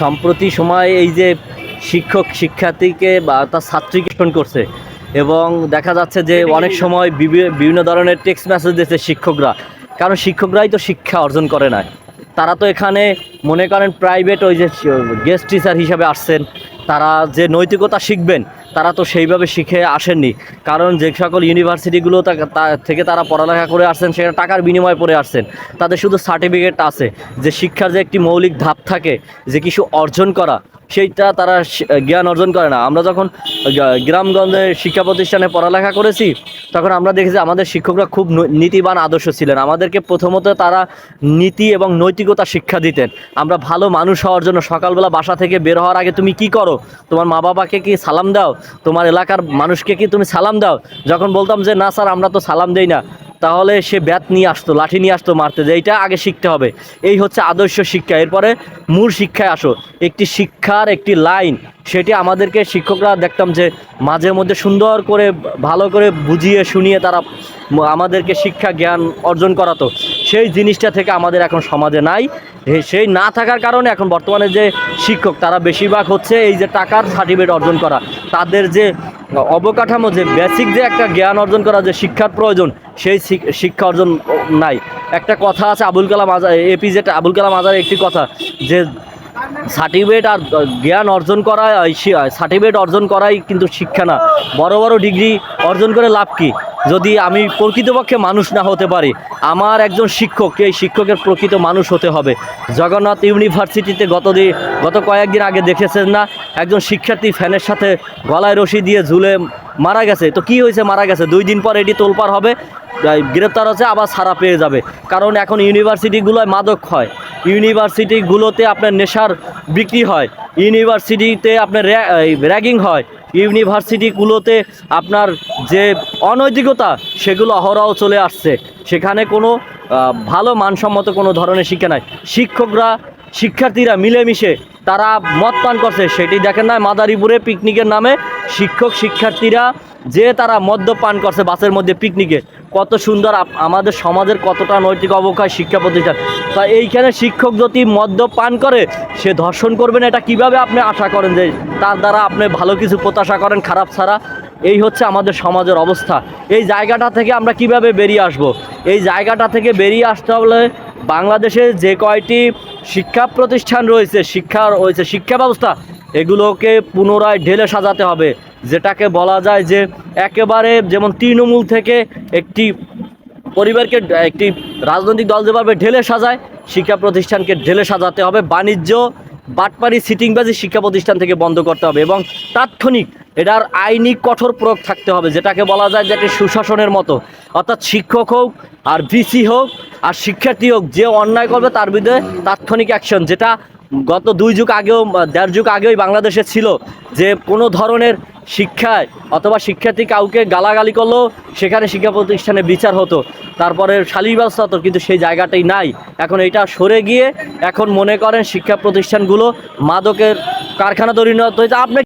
সম্প্রতি সময়ে এই যে শিক্ষক শিক্ষার্থীকে বা তার ছাত্রীকে করছে এবং দেখা যাচ্ছে যে অনেক সময় বিভিন্ন ধরনের টেক্সট মেসেজ দিচ্ছে শিক্ষকরা। কারণ শিক্ষকরাই তো শিক্ষা অর্জন করে না। তারা তো এখানে মনে করেন প্রাইভেট ওই যে গেস্ট টিচার হিসাবে আসছেন। তারা যে নৈতিকতা শিখবেন, তারা তো সেইভাবে শিখে আসেননি। কারণ যে সকল ইউনিভার্সিটিগুলো থেকে তারা পড়ালেখা করে আসছেন, সেখানে টাকার বিনিময়ে পড়ে আসছেন। তাদের শুধু সার্টিফিকেট আছে, যে শিক্ষার যে একটি মৌলিক ধাপ থাকে, যে কিছু অর্জন করা সেইটা তারা জ্ঞান অর্জন করে না। আমরা যখন গ্রামগঞ্জে শিক্ষা প্রতিষ্ঠানে পড়ালেখা করেছি, তখন আমরা দেখেছি আমাদের শিক্ষকরা খুব নীতিবান আদর্শ ছিলেন। আমাদেরকে প্রথমত তারা নীতি এবং নৈতিকতা শিক্ষা দিতেন। আমরা ভালো মানুষ হওয়ার জন্য সকালবেলা বাসা থেকে বের হওয়ার আগে তুমি কি করো? তোমার মা বাবাকে কি সালাম দাও? তোমার এলাকার মানুষকে কি তুমি সালাম দাও? যখন বলতাম যে, না স্যার, আমরা তো সালাম দেই না। তাহলে সে ব্যাত নিয়ে আসতো, লাঠি নিয়ে আসতো মারতে, যে এইটা আগে শিখতে হবে। এই হচ্ছে আদর্শ শিক্ষা। এরপরে মূল শিক্ষায় আসো। একটি শিক্ষার একটি লাইন, সেটি আমাদেরকে শিক্ষকরা দেখতাম যে মাঝে মধ্যে সুন্দর করে, ভালো করে বুঝিয়ে শুনিয়ে তারা আমাদেরকে শিক্ষা, জ্ঞান অর্জন করাতো। সেই জিনিসটা থেকে আমাদের এখন সমাজে নাই। সেই না থাকার কারণে এখন বর্তমানে যে শিক্ষক, তারা বেশিরভাগ হচ্ছে এই যে টাকার সার্টিফিকেট অর্জন করা। তাদের যে অবকাঠামো যে বেসিক যে একটা জ্ঞান অর্জন করা, যে শিক্ষার প্রয়োজন, সেই শিক্ষা অর্জন নাই। একটা কথা আছে আবুল কালাম আজাদ এপিজে আবুল কালাম আজাদের একটি কথা, যে সার্টিফিকেট আর জ্ঞান অর্জন করা সার্টিফিকেট অর্জন করাই কিন্তু শিক্ষা না। বড় বড় ডিগ্রি অর্জন করে লাভ কি? যদি আমি প্রকৃতপক্ষে মানুষ না হতে পারি, আমার একজন শিক্ষক, এই শিক্ষকের প্রকৃত মানুষ হতে হবে। জগন্নাথ ইউনিভার্সিটিতে গত গত কয়েকদিন আগে দেখেছেন না, একজন শিক্ষার্থী ফ্যানের সাথে গলায় রশি দিয়ে ঝুলে মারা গেছে। তো কি হয়েছে? মারা গেছে। দুই দিন পর এটি তোলপার হবে। গ্রেপ্তার হচ্ছে, আবার ছাড়া পেয়ে যাবে। কারণ এখন ইউনিভার্সিটিগুলোয় মাদক হয় ইউনিভার্সিটিগুলোতে আপনার নেশার বিক্রি হয়। ইউনিভার্সিটিতে আপনার র্যাগিং হয়। ইউনিভার্সিটিগুলোতে আপনার যে অনৈতিকতা, সেগুলো অহরাও চলে আসছে। সেখানে কোনো ভালো মানসম্মত কোনো ধরনের শিক্ষা নাই। শিক্ষকরা, শিক্ষার্থীরা মিলেমিশে তারা মদ পান করছে। সেটি দেখেন না, মাদারীপুরে পিকনিকের নামে শিক্ষক, শিক্ষার্থীরা যে তারা মদ্যপান করছে বাসের মধ্যে পিকনিকে কত সুন্দর আমাদের সমাজের কতটা নৈতিক অবক্ষয় শিক্ষা প্রতিষ্ঠান। তা এইখানে শিক্ষক যদি মদ্যপান করে, সে ধর্ষণ করবেন এটা কীভাবে আপনি আশা করেন যে তার দ্বারা আপনি ভালো কিছু প্রত্যাশা করেন খারাপ ছাড়া? এই হচ্ছে আমাদের সমাজের অবস্থা। এই জায়গাটা থেকে আমরা কীভাবে বেরিয়ে আসব? এই জায়গাটা থেকে বেরিয়ে আসতে হলে বাংলাদেশে যে কয়টি শিক্ষা প্রতিষ্ঠান রয়েছে শিক্ষা রয়েছে শিক্ষা ব্যবস্থা, এগুলোকে পুনরায় ঢেলে সাজাতে হবে। যেটাকে বলা যায় যে একেবারে যেমন তৃণমূল থেকে একটি পরিবারকে, একটি রাজনৈতিক দল যেভাবে ঢেলে সাজায়, শিক্ষা প্রতিষ্ঠানকে ঢেলে সাজাতে হবে, বাণিজ্য বাটপারি সিটিংবাজি শিক্ষা প্রতিষ্ঠান থেকে বন্ধ করতে হবে এবং তাৎক্ষণিক এটার আইনি কঠোর প্রয়োগ থাকতে হবে, যেটাকে বলা যায় যে সুশাসনের মতো। অর্থাৎ শিক্ষক হোক আর ভিসি হোক আর শিক্ষার্থী হোক, যে অন্যায় করবে তার বিরুদ্ধে তাৎক্ষণিক অ্যাকশন যেটা গত দুই যুগ আগেও, দেড় যুগ আগেই বাংলাদেশে ছিল যে কোনো ধরনের শিক্ষায় অথবা শিক্ষার্থী কাউকে গালাগালি করলেও সেখানে শিক্ষা প্রতিষ্ঠানে বিচার হতো। তারপরে শালী ব্যবস্থা হতো কিন্তু সেই জায়গাটাই নাই। এখন এটা সরে গিয়ে এখন মনে করেন শিক্ষা প্রতিষ্ঠানগুলো মাদকের কারখানা তৈরি হতে হয়েছে আপনি